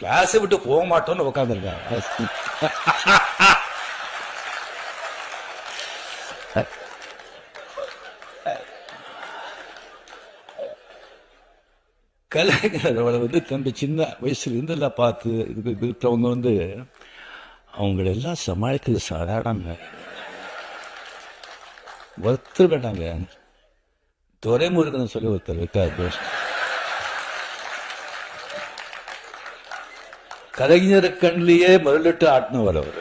கிளாஸை விட்டு போக மாட்டோம்னு உட்காந்துருக்காங்க கலைஞர் அவளை வந்து தம்பி சின்ன வயசுல இருந்து எல்லாம் பார்த்து இதுக்கு இருக்கிறவங்க வந்து அவங்கள எல்லாம் சமாளிக்கிறது சாதாரணங்க. ஒருத்தர் வேண்டாங்க துரைமுருகன் சொல்லி ஒருத்தர் இருக்காரு. கலைஞர் கண்ணிலேயே முதலிட்டு ஆட்டினவர் அவர்.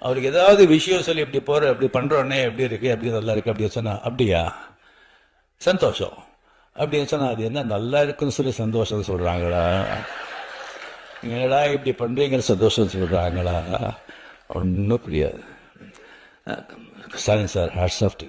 அவருக்கு ஏதாவது விஷயம் சொல்லி இப்படி போற இப்படி பண்ணுறோன்னே எப்படி இருக்கு அப்படி நல்லா இருக்கு அப்படி சொன்னா அப்படியா? சந்தோஷம். அப்படின்னு சொன்னா அது என்ன நல்லா இருக்குன்னு சொல்லி சந்தோஷம் சொல்றாங்களா? என்னடா இப்படி பண்ணுறீங்க சந்தோஷம் சொல்றாங்களா? ஒன்றும் புரியாது. Sorry sir hats off to